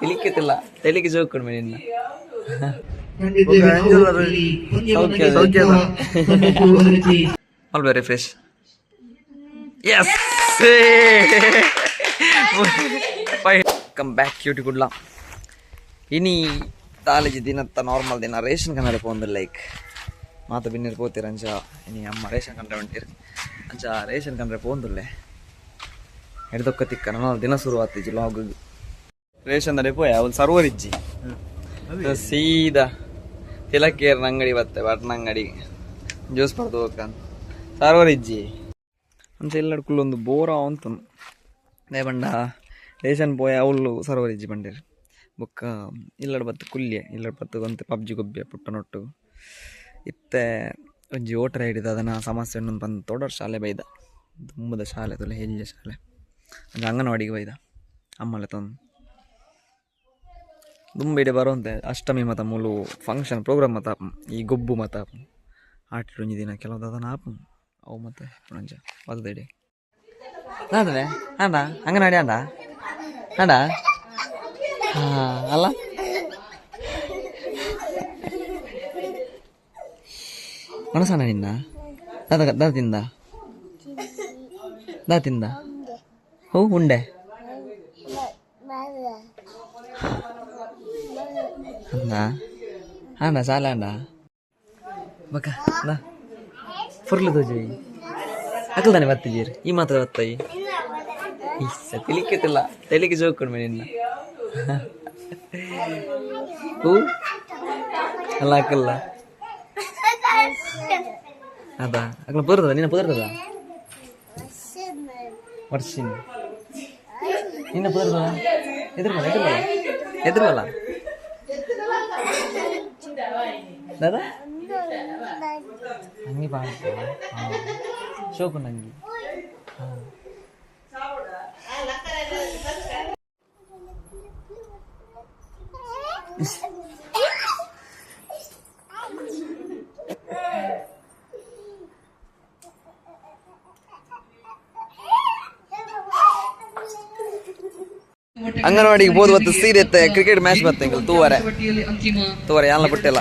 ತಿಳಿಕತ್ತಿಲ್ಲ ತೆಲಿಗೆ ಜೋಕೊಂಡು ನಿನ್ನ all very fresh. Yes come back cutie ಗುಡ್ಲ. ಇನಿ ಕಾಲೇಜ್ ದಿನತ್ತ ನಾರ್ಮಲ್ ದಿನ ರೇಷನ್ ಕನ್ನಡ ಒಂದು ಲೈಕ್ ಮಾತ ಬಿನ್ನಿರ್ ಪೋತೀರ ಅಂಚ ಇನಿ ಅಮ್ಮ ರೇಷನ್ ಕಂಡ್ರೆ ಹೊಂಟಿರ್. ಅಂಚ ರೇಷನ್ ಕಂಡ್ರೆ ಪೋಂದುಲ್ಲೆ ಹಿಡ್ದೊಕ್ಕ ತಿಕ್ಕ ನಾನು ದಿನ ಶುರು ರೇಷನ್ ಪೋಯ ಅವ್ನು ಸರ್ವರ್ ಇಜ್ಜಿ. ಸೀದಾ ತಿಲಕೇರ್ನ ಅಂಗಡಿ ಬತ್ತೆ ಬಟ್ನ ಅಂಗಡಿ. ಜ್ಯೂಸ್ ಪಡೆದು ಹೋಗ್ತಾನೆ. ಸರ್ವರ್ ಇಜ್ಜಿ. ಅಂಚ ಎಲ್ಲಡ್ಕುಲ್ ಒಂದು ಬೋರ ಅಂತ ದೇ ಬಂಡ ರೇಷನ್ ಪೋಯ ಅವಳು ಸರ್ವರ್ ಇಜ್ಜಿ ಬಂದಿರ್. ಬೊಕ್ಕ ಇಲ್ಲಡ್ ಬತ್ತು ಕುಲ್ಯೆ ಇಲ್ಲಡ್ ಬತ್ತು ಅಂತ ಪಬ್ಜಿ ಗೊಬ್ಬೆ ಪುಟ್ಟನೊಟ್ಟು. ಇತ್ತೆ ಒಂಜಿ ಓಟರ್ ಹಿಡಿದ ಅದನ್ನ ಸಮಸ್ಯೆ ಒಂದು ಬಂದು ತೊಡರ್ ಶಾಲೆ ಬೈದ. ತುಂಬದ ಶಾಲೆ ತುಲೆ ಹೆಜ್ಜೆ ಶಾಲೆ. ಅಂಚ ಅಂಗನವಾಡಿಗೆ ಬೈದ. ಅಮ್ಮಲೆ ತಂದು. ದುಂಬಿಡೆ ಬರುವಂತೆ ಅಷ್ಟಮಿ ಮತ ಮೂಲು ಫಂಕ್ಷನ್ ಪ್ರೋಗ್ರಾಮ್ ಮತ. ಈ ಗೊಬ್ಬು ಮತ ಒಂಜಿ ದಿನ ಕೆಲವು ಅದನ್ನು ಆಪು, ಅವು ಮತ್ತೆ ಪುಣಂಜ ವಲ್ದೆಡೆ ನಾದ್ರೆ ಆಂಡ ಅಂಗನವಾಡಿ ಆಂಡ ಹಾ, ಅಲ್ಲ? ಮನಸ್ಸಣ್ಣ ನಿನ್ನ? ದಾದ ದಾದ ತಿಂದ? ದಾದ ತಿಂದ? ಹೋ, ಉಂಡೆ? ಅಂದ ಆಂಡ ಸಾಲ ಆಂಡ ಬಕ ನಾ ಫುರ್ಲು ತೋಜಿ ಅಕಲ್ ತಾನೆ ಬತ್ತಿದ್ದೀರಿ ಈ ಮಾತ್ರ ಬತ್ತಾಯಿ ಇಸ್ಸ ತಿಳಿಕತ್ತಿಲ್ಲ ತೆಲಿಗೆ ಜೋಕೊಂಡು ನಿನ್ನ. ಹೂ? ಅಲ್ಲ ಅಕ್ಕಲ್ಲ ಅದ? ಅಕ್ಕಲ ಪುರ್ತದ ನಿನ್ನ ಪುರ್ತದ ವರ್ಷಿನ ನಿನ್ನ ಪುರ್ತದ ಎದುರ್ಬಲ್ಲ ಎದುರ್ಬಲ್ಲ ಎದುರ್ಬಲ್ಲ ದಾದಾ ಅಂಗಿ ಬಾ ಶೋಕು ನಂಗಿ ಅಂಗನವಾಡಿಗೆ ಬೋದು ಬತ್ತು ಸೀರೆ ಎತ್ತೆ ಕ್ರಿಕೆಟ್ ಮ್ಯಾಚ್ ಬತ್ತೆ ಎಂಕಲ್ ತೂವರೆ ತೂವರೆ ಯಾನ್ಲ ಬಿಟ್ಟಿಲ್ಲ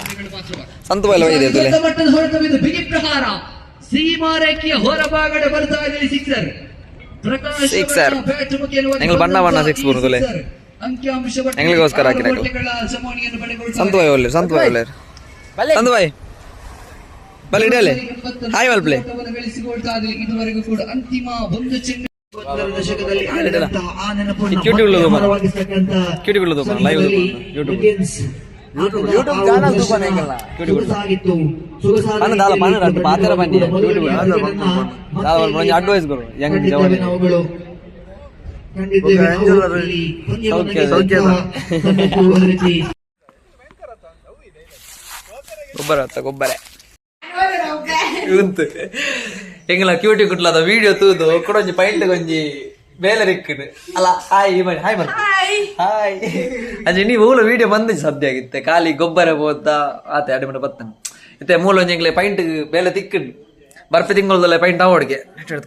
ಸಂತು ಬೈಲ ಒಯ್ದೆ ತುಲೆ ದೊಡ್ಡ ಮಟ್ಟದ ಹೊಡೆತವಿದ್ದು ಬಿಗಿ ಪ್ರಹಾರ ಸೀಮಾರೇಖೆಯ ರೇಖೆಯ ಹೊರಭಾಗದ ಬರ್ತಾ ಇದೆ ಸಿಕ್ಸರ್ ಪ್ರಕಾಶ್ Sixer. ಅವರ ಬ್ಯಾಟ್ ಮುಖೇನ ಎಂಗ್ಳು ಬಣ್ಣ ಬಣ್ಣ six ಬರುದು ತುಲೆ. ಅಂಕಿಅಂಶ ಎಂಗ್ಳಿಗೋಸ್ಕರ ಹಾಕಿದೆ ಎಂಗ್ಳು. ಸಮೋನಿಯನ್ನು ಪಡೆದುಕೊಳ್ಳುತ್ತಾರೆ. ಸಂತು ಬಾಯ್ ಒಳ್ಳೆ ಸಂತು ಬಾಯ್ ಒಳ್ಳೆ ಸಂತು ಬಲ್ ಇಡಲೆ ಹಾಯ್ ಬಲ್ ಪ್ಲೇ ಇದೆ. ಇದುವರೆಗೂ ಕೂಡ ಅಂತಿಮ ಒಂದು ದಶಕದಲ್ಲಿ ಆ ನೆನಪನ್ನು ಲೈವ್. ಅಮರವಾಗಿಸ್ತಕ್ಕಂಥ ಕ್ಯೂಟಿ ಉಳ್ಳದು ಮರ, live ಉಳ್ಳದು ಮರ, YouTube. Legends. YouTube ಆಟದ ಆ channel ಒಂದು ತೂಪನೆ ಹೆಂಗಲ್ಲ? ಕ್ಯೂಟಿ ಉಳ್ಳದು. ಸೊಗಸಾಗಿತ್ತು. ಸೊಗಸಾದ ಪನ್ನ ದಾಲ ಪನ್ನ ರಟ್ಟು ಪಾತೆರ ಬಂದಿದೆ. ಮೊದಲ ಕ್ಯೂಟಿ ಉಳ್ಳದು. ಕ್ರಿಕೆಟನ್ನ ಮತ್ತೆ ದಾಲ ಒಂದು ಒಂಜಿ advice ಕೊಡು. young ಖಂಡಿತವೇ ಜವಾನಿಗೆ. ನಾವುಗಳು ಖಂಡಿತವೇ ನಾವು ಇಲ್ಲಿ ಪಂದ್ಯವನ್ನು ಸೌಖ್ಯ, ಗೆದ್ದಂತಹ ತನ್ನದು ಅಭಿರುಚಿ. ಗೊಬ್ಬರ ಅತ್ತ ಗೊಬ್ಬರ ಇವಂತು ಎಂಗ್ಲ ಕ್ಯೂಟಿ ಕುಟ್ಲದ ವಿಡಿಯೋ ತೂದು ಕೊಡೊಂಜಿ ಪೈಂಟ್ ಗೊಂಜಿ ಬೇಲೆ ರಿಕ್ಕುಡು ಅಲ್ಲ ಹಾಯ್ ಈ ಮಾಡಿ ಹಾಯ್ ಮಾಡಿ. ಹಾಯ್. ಅಂದ್ರೆ ನೀವು ಮೂಲ ವಿಡಿಯೋ ಬಂದ ಸದ್ಯ ಆಗಿತ್ತೆ. ಖಾಲಿ ಗೊಬ್ಬರ ಹೋದ ಆತ ಎರಡು ಮನೆ ಬತ್ತಾನೆ. ಇತ್ತೆ ಮೂಲ ಒಂಜಿ ಎಂಗ್ಲೆ ಪೈಂಟ್ ಬೇಲೆ ತಿಕ್ಕಿಡ್ ಬರ್ಪೆ ತಿಂಗಳದಲ್ಲ ಪೈಂಟ್ ಅವಡ್ಗೆ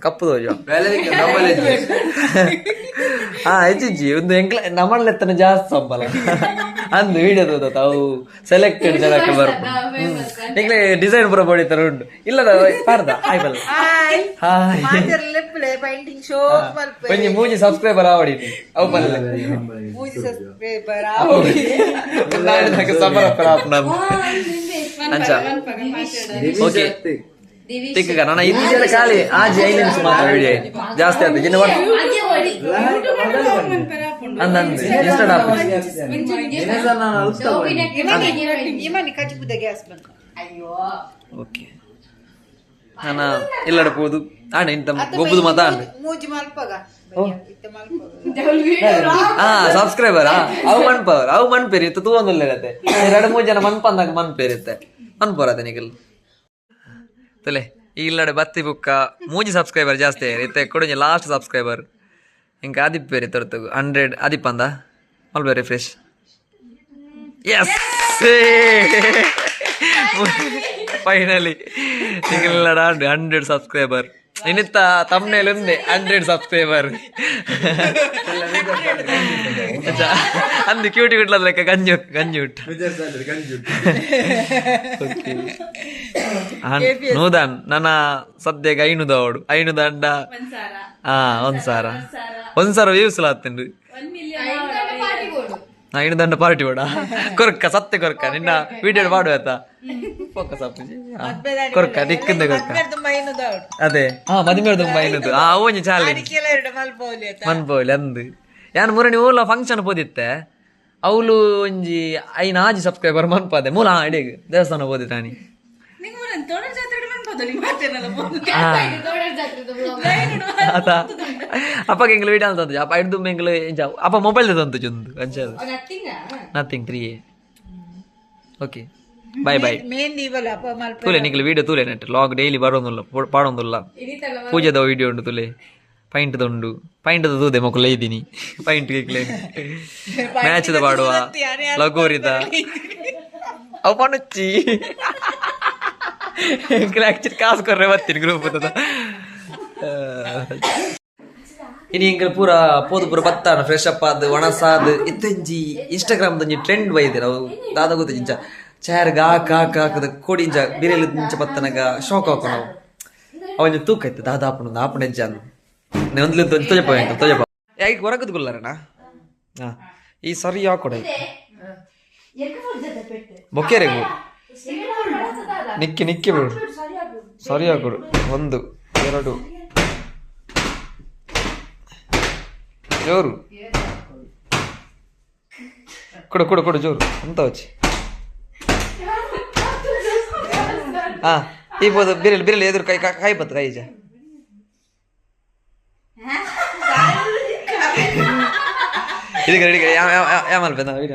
ಕಪ್ಪು ತೋಜು. ಹಾ ಹೆಚ್ಚಿಜ್ಜಿ ಒಂದು ಎಂಕ್ಲ ನಮ್ಮಲ್ಲೆತ್ತನ ಜಾಸ್ತಿ ಸಂಬಳ ಅಂದು ವಿಡಿಯೋ ತಾವು ಅವು ಸೆಲೆಕ್ಟೆಡ್ ಜನಕ್ಕೆ ಬರ್ಬೋದು ಎಂಗ್ಲೆ ಡಿಸೈನ್ ಪೂರ ಬಡಿತರ ಉಂಟು. ಇಲ್ಲದ ಪಾರ್ದ ಹಾಯ್ ಬಲ್ಲ. ಹಾಯ್. ಲೆಪ್ಪಲೆ ಪೈಂಟಿಂಗ್ ಶೋ ಒಂಜಿ ಮೂಜಿ ಸಬ್ಸ್ಕ್ರೈಬರ್ ಆವಡಿ ಅವು ಬಲ್ಲ ಪೇಪರ್ ನಾಡಿದಾಗ ಸಮರ ಪ್ರಾಪ್ ನಮ್ ಅಂಚ ಓಕೆ. ತಿಕ್ಕ ನನ್ನ ಇಂದಿನ ಖಾಲಿ. ಆಜಿ ಐದು ನಿಮಿಷ ಮಾತ್ರ ವಿಡಿಯೋ ಜಾಸ್ತಿ ಇನ್ನು ಅಂದಂದು ಓಕೆ. ನಾನು ಎಲ್ಲಡ ಆಡ ಇಂತ ಗೊಬ್ಬುದು ಮಾತಾ ಆಂಡು ಮೂಜಿ ಮಲ್ಪಗ. ಹಾ. ಸಬ್ಸ್ಕ್ರೈಬರ್ ಅವು ಮನ್ಪವರ್ ಅವು ಮನ್ಪೇರಿ ಇತ್ತು ತೂ ಒಂದು ಇರತ್ತೆ ಎರಡು ಮೂರು ಜನ ಮನ್ಪಂದಾಗ ಮನ್ಪೇರಿತ್ತೆ. ಮನ್ಪೋರತ್ತೆ ನಿಗಲ್ ತಲೆ ಈ ಇಲ್ಲಡೆ ಬತ್ತಿ ಬುಕ್ಕ ಮೂಜಿ ಸಬ್ಸ್ಕ್ರೈಬರ್ ಜಾಸ್ತಿ ಇತ್ತೆ ಕೊಡುಂಜಿ ಲಾಸ್ಟ್ ಸಬ್ಸ್ಕ್ರೈಬರ್ ಇಂಕ ಆದಿಪ್ ಬೇರೆ ತರ್ತಗು. ಹಂಡ್ರೆಡ್ ಆದಿಪ್ ಅಂದ all yes fresh yes finally ನಿಗಲ್ಲಡ hundred subscriber ಇನ್ನಿತ್ತ ತಮ್ಮನೇಲಿ ఉంది ಹಂಡ್ರೆಡ್ ಸಬ್ಸ್ಕ್ರೈಬರ್ ಅಂದು ಕ್ಯೂಟಿ ಗುಡ್ಲ ಲೆಕ್ಕ ಗಂಜು ಗಂಜುಟ್ ನೂದನ್ ನನ್ನ ಸದ್ಯಗ ಐನುದ ಅವಡು ಐನುದ ಅಂಡ ಹಾ ಒಂದ್ಸಾರ ಒಂದ್ಸಾರ ಒಂದ್ ಸಾರ. ಇನ್ನು ದಂಡ ಪಾರ್ಟಿ ಬೇಡ ಕೊರ್ಕ ಸತ್ಯ ಕೊರ್ಕ ನಿನ್ನ ವಿಡಿಯೋ ಮಾಡುವ ಫೋಕಸ್ ಅಪ್ಪುಜಿ ಹಾ, ಕೊರ್ಕ ದಿಕ್ಕಿಂದ ಕೊರ್ಕ. ಅದೇ. ಹಾ ತುಂಬ ಆ ಆಯ್ತಾ? ಮನ್ಪೋಲಿ ಅಂದು. ಯಾನ್ ಮೂರನಿ ಓಲ ಫಂಕ್ಷನ್ ಪೋದಿತ್ತೆ? ಅವಳು ಒಂಜಿ ಐನಾಜಿ ಸಬ್ಸ್ಕ್ರೈಬರ್ ಮನ್ಪಾದೆ ಮೂಲ ಅಡಿಗೆ ದೇವಸ್ಥಾನ ಪೋದಿತ್ತಾನಿ ನಿಂಗೆ ಆತ ಅಪ್ಪಗೆ ಎಂಗ್ಲು ವಿಡಿಯೋ ಅಂತಂದು ಅಪ್ಪ ಹಿಡ್ದು ಎಂಗ್ಲು ಇಂಚ ಅಪ್ಪ ಮೊಬೈಲ್ ತಂತು ಚಂದು ಅಂಚದು nothing three okay bye bye ಅಪ್ಪ ತೂಲೆ ನಿಕ್ಲು ವಿಡಿಯೋ ತೂಲೆ ನೆಟ್. ಲಾಗ್ ಡೈಲಿ ಬರೋದಿಲ್ಲ ಪಾಡೋದಿಲ್ಲ. ಪೂಜೆದ ವಿಡಿಯೋ ಉಂಟು ತುಲೆ. ಪೈಂಟ್ದ ಉಂಡು ಪೈಂಟ್ದ ತೂದೆ ಮಕ್ಕಳು ಇದ್ದೀನಿ. ಪೈಂಟ್ ಗಿಕ್ಲೆ ಮ್ಯಾಚ್ದ ಪಾಡುವ. ಲಗೋರಿದ ಅವು ಪಣುಚ್ಚಿ. ಆಕ್ಚುಲಿ ಕಾಸು ಕೊರ್ರೆ ಬರ್ತೀನಿ ಗ್ರೂಪ್ ಇನಿ ಎಂಕಲ್ ಪೂರ ಪೋದು ಪೂರ ಬತ್ತಾನ ಫ್ರೆಶ್ ಅಪ್ ಆದ್ ಒಣಸಾದ್ ಇತ್ತಂಜಿ ಇನ್ಸ್ಟಾಗ್ರಾಮ್ ದಂಜಿ ಟ್ರೆಂಡ್ ಬೈದೆ ನಾವು ದಾದ ಗೊತ್ತ ಇಂಚ ಚೇರ್ ಗಾ ಕಾ ಹಾಕದ ಕೋಡಿ ಇಂಚ ಬಿರಿಯಲ್ ಇಂಚ ಬತ್ತನಗ ಶೋಕ್ ಹಾಕೋ ನಾವು ಅವನ ತೂಕ ಇತ್ತು ದಾದ ಆಪಣ ಆಪಣ ಇಂಚ ಅಂದು ಒಂದ್ಲಿ ತೊಜಪ ತೊಜಪ ಯಾಕೆ ಹೊರಗದ್ ಗುಲ್ಲಾರಣ ಹಾ ಈ ಸರಿ ಹಾಕೊಡ ಬೊಕ್ಕೆರೆಗು ನಿಕ್ಕಿ ನಿಕ್ಕಿ ಬಿಡು. ಸರಿ ಆಗ್ಬಿಡು ಒಂದು ಎರಡು. ಜೋರು. ಕೊಡು ಕೊಡು ಕೊಡು ಜೋರು. ಅಂತ ವಚ್ಚಿ. ಹಾ ಈ ಬೋದು ಬಿರಲಿ ಬಿರಲಿ ಎದುರು ಕೈ ಕಾಯಿ ಬತ್ತು ಕೈ ಈಜ. ಇದಕ್ಕೆ ರೆಡಿ ಯಾವ ಯಾವ ಯಾವ ಯಾವ ನಾವು ಇಡೀ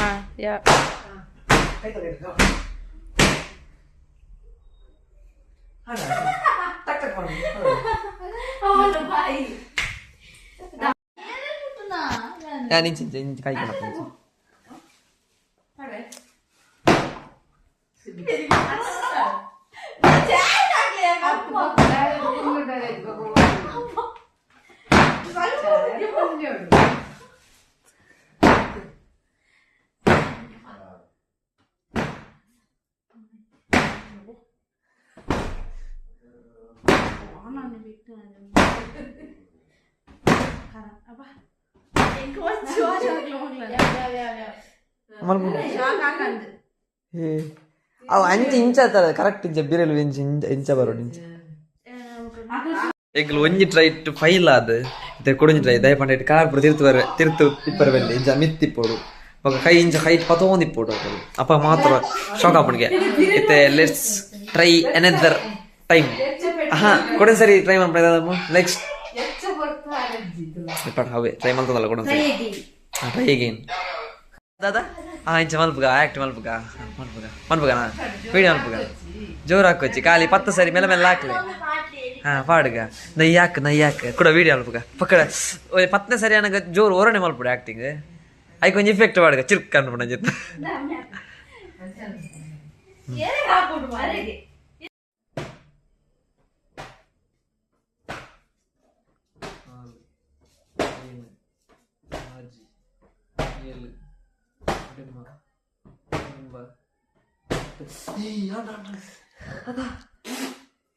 Ah, ja. Hallo. Hallo. Hallo. Hallo. Hallo. Hallo. Hallo. Hallo. Hallo. Hallo. Hallo. Hallo. Hallo. Hallo. ಅವು ಅಂಚಿ ಇಂಚ ಕರೆಕ್ಟ್ ಇಂಚ, ಬಿರಲ್ ಇಂಚ ಇಂಚ ಬರೋಡು ಇಂಚ. ಎಗ್ಲು ಒಂಜಿ ಟ್ರೈ ಟು ಫೈಲ್ ಆದ್. ಇತ್ತೆ ಕೊಡೊಂಜಿ ಟ್ರೈ ದಯ ಪಂಡ ಕಾರ್ ಪುರ ತಿರ್ತು ಬರ ತಿರ್ತು ಇಪ್ಪರ ಬೆಲ್ಲೆ ಇಂಚ ಮಿತ್ತಿಪ್ಪೋಡು ಬೊಕ ಕೈ ಪತೋಂದು ಇಪ್ಪೋಡು ಅಕಲು ಅಪ್ಪ ಮಾತ್ರ ಶಾಕ್ ಆಪಣ್ಗೆ ಇತ್ತೆ ಲೆಟ್ಸ್ ಟ್ರೈ ಅನದರ್ ಟೈಮ್ ಹಾ ಕೊಡೊಂದು ಸರಿ ಟ್ರೈ ಮಾಡ್ಬೋದು ನೆಕ್ಸ್ಟ್ ಇಪ್ಪಟ್ ಹವೆ ಟ್ರೈ ಮಾಡ್ತದಲ್ಲ ಕೊಡೊಂದು ಸರಿ ಟ್ರೈ ಅಗೇನ್ ದಾದಾ? ಆ ಇಂಚ ಮಲ್ಪುಗ ಆಕ್ಟ್ ಮಲ್ಪುಗ ಮಲ್ಪುಗ ಮಲ್ಪುಗನಾ ವಿಡಿಯೋ ಮಲ್ಪುಗ ಜೋರು ಹಾಕೊಚ್ಚಿ ಖಾಲಿ ಪತ್ತು ಸರಿ ಮೇಲೆ ಮೇಲೆ ಹಾಕ್ಲೆ. ಹಾ ಪಾಡುಗ. ನಯ್ಯಾಕ್ ನಯ್ಯಾಕ್ ಕೂಡ ವಿಡಿಯೋ ಮಲ್ಪುಗ ಪಕ್ಕಡ. ಪತ್ತನೇ ಸರಿ ನನಗೆ ಜೋರು ಓರಣೆ ಮಲ್ಪುಡ ಆಕ್ಟಿಂಗ್ ಐ ಕೊಂಚ ಇಫೆಕ್ಟ್ ಪಾಡುಗ. ಚಿರ್ಕ್ ಅನ್ಬಿಡ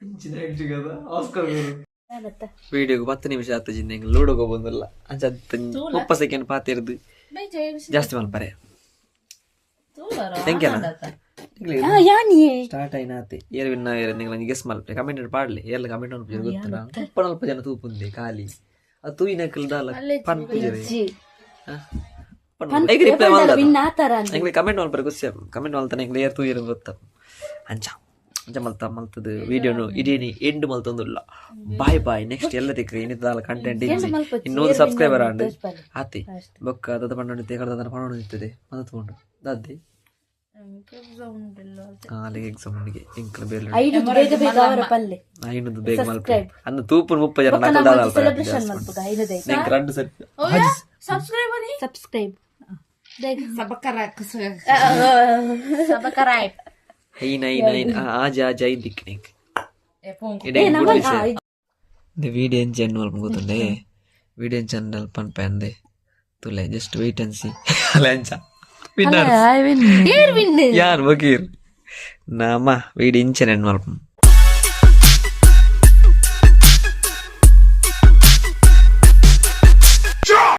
ಜಿತ್ ವಿಡಿಯೋಗೆ ಪತ್ತು ನಿಮಿಷ ಆತ ಜಿಂದ ಹೆಂಗ್ ಲೂಡೋಗ ಬಂದಿಲ್ಲ ಅಂಚೆ ಮುಪ್ಪ ಸೆಕೆಂಡ್ ಪಾತಿರ್ದು ಜಾಸ್ತಿ ಮಲ್ಪರೆ ಹೆಂಗೆಲ್ಲ ಸ್ಟಾರ್ಟ್ ಆಯ್ನಾತೆ ಏರ್ ವಿನ್ನ ಏರ್ ನಿಂಗೆ ಗೆಸ್ ಮಲ್ಪೆ ಕಮೆಂಟ್ ಪಾಡ್ಲಿ ಏರ್ಲ ಕಮೆಂಟ್ ಅನ್ಪು ಗೊತ್ತಿಲ್ಲ ಮುಪ್ಪ ನಲ್ಪ ಜನ ತೂಪುಂದೆ ಖಾಲಿ ಅದು ಅಂಚ. ಅಂಚ ಮಲ್ತ ಮಲ್ತದ. ವಿಡಿಯೋನು ಇಡೀನಿ ಎಂಡ್ ಮಲ್ತೊಂದುಲ್ಲ. Bye bye. ನೆಕ್ಸ್ಟ್ ಎಲ್ಲದಕ್ಕೆ ಕಂಟೆಂಟ್ ಇಜ್ಜಿ ಇನ್ನೊಂದು ಸಬ್ಸ್ಕ್ರೈಬರ್ ಆಂಡ್ ಆತಿ. ಬೊಕ್ಕ ದದ ಪಂಡ ತೇಗದ ಪಣ ನಿಂತದೆ ಮದ ತಗೊಂಡು ದದ್ದಿ. ಅಲ್ಲಿಗೆ ಎಕ್ಸಾಮ್ ಉಂಡಿಗೆ ಇಂಕಲ್ ಬೇರೆ ಐದು ಬೇಗ ಮಲ್ಪ. ಅಂದ ತೂಪು ಮುಪ್ಪ ಜನ ಸಬ್ಸ್ಕ್ರೈಬ್ सबकराक सबकराक Hey, nine, nine. Ah, aja, aja, dik, dik. இந்த வீடியோ ஜென் வரும் போதுண்டே வீடியோ ஜென்ரல் பண்ணிப்பேன் துளை ஜஸ்ட் வெயிட் அண்ட் சி லேஞ்சா విన్నారు యార్ వకీర్ నామా వీడి ఇంచనెన్ వల్పం